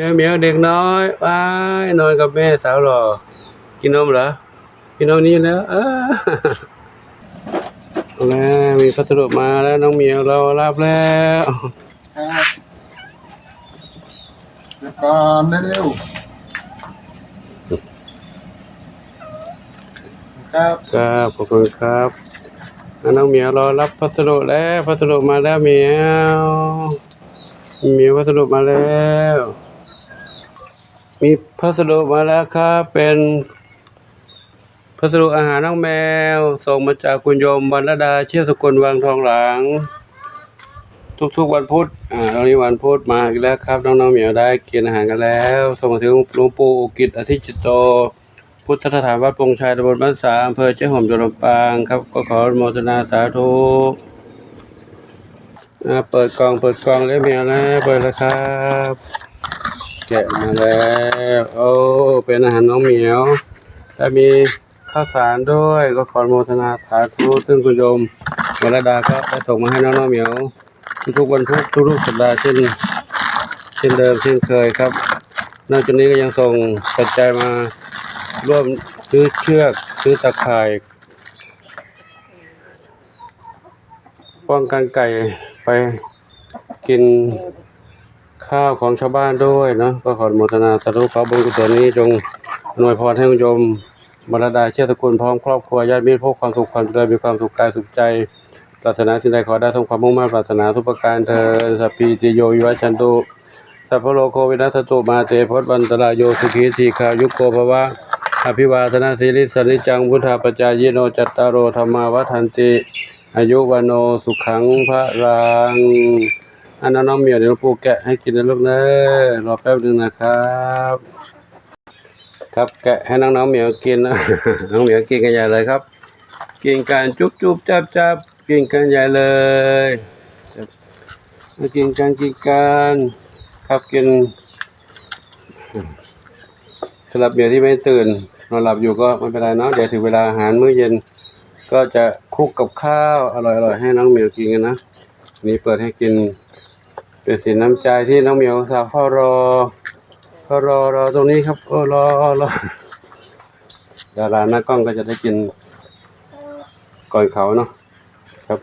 เมียวเมียวเด็กน้อยไปนอนกับแม่สาวหล่อกินนมเหรอกินนมนี้แล้วเออเอาแล้วมีพัสดุมาแล้วน้องเมียวเรารับแล้วครับเดี๋ยวก่อนเร็วๆครับครับขอบคุณครับน้องเมียวรอรับพัสดุแล้วพัสดุมาแล้วเมียวเมียวพัสดุมาแล้ว มีพัสดุมาแล้วครับ เป็นพัสดุอาหารน้องแมว ส่งมาจากคุณโยมบรรณดาเชี่ยวสกุลวังทองหลัง ทุกๆวันพุธอ่าตอนนี้วันพุธมาอีกแล้วครับ น้องๆเหมียวได้กินอาหารกันแล้ว ส่งมาถึงหลวงปู่อุกิจอธิจิตโต พุทธสถานวัดปงชัยตำบลบ้านสาอำเภอเจ้าหอมจังหวัดลำปางครับ ก็ขออนุโมทนาสาธุอ่าเปิดกล่องเปิดกล่องเลยเหมียวนะเปิดแล้วครับ แกะมาแล้วโอ้เป็นอาหารน้องเหมียวและมีข้าวสารด้วยก็ขออนุโมทนาสาธุซึ่งคุณโยมวรดาก็ได้ส่งมาให้น้องน้องเหมียวทุกๆวันพุธทุกๆสัปดาห์เช่นเช่นเดิมเช่นเคยครับ นอกจากนี้ก็ยังส่งปัจจัยมาร่วมซื้อเชือกซื้อตะข่ายป้องกันไก่ไปกิน ข้าวของชาวบ้านด้วยเนาะก็ขออนุโมทนาสาธุขอบุญกุศลนี้จงอำนวยพรให้คุณโยมบรรดาเชื่อตระกูลพร้อมครอบครัวญาติมิตรพบความสุขความเจริญมีความสุขกายสุขใจปรารถนาสิ่งใดขอได้ทงความมุ่งมั่นปรารถนาทุกประการเธอสัพพีติโยวิวัชชันตุสัพพโลกโควินัสตุมาเตพจวันตรายโยสุขีทีขายุโกภวะอภิวาทนาสิริสนิจจังพุทธาปจายโนจัตตารโอธรรมาวัฏันติ อายุวันโนสุขังพระรัง อันนั้นน้องเหมียวเดี๋ยวปู่แกะให้กินนะลูกนะรอแป๊บหนึงนะครับ ครับแกะให้น้องน้องๆเหมียวกินนะน้องเหมียวกินกันใหญ่เลยครับ กินกันจุ๊บจุ๊บจับจับกินกันใหญ่เลยมากินกันกินกันครับกินสำหรับเหมียวที่ไม่ตื่นนอนหลับอยู่ก็ไม่เป็นไรเนาะเดี๋ยวถึงเวลาอาหารมื้อเย็น ก็จะคุกกับข้าวอร่อยๆให้น้องเหมียวกินกันนะนี่เปิดให้กิน เป็นสินน้ำใจที่น้องเหมียวสาวเฝ้ารอเฝ้ารอรอตรงนี้ครับโอ้รอรอดาราหน้ากล้องก็จะได้กินก่อนเขาเนาะครับ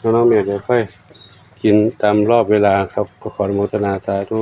น้องๆเหมียวจะค่อยกินตามรอบเวลาครับขออนุโมทนาสาธุ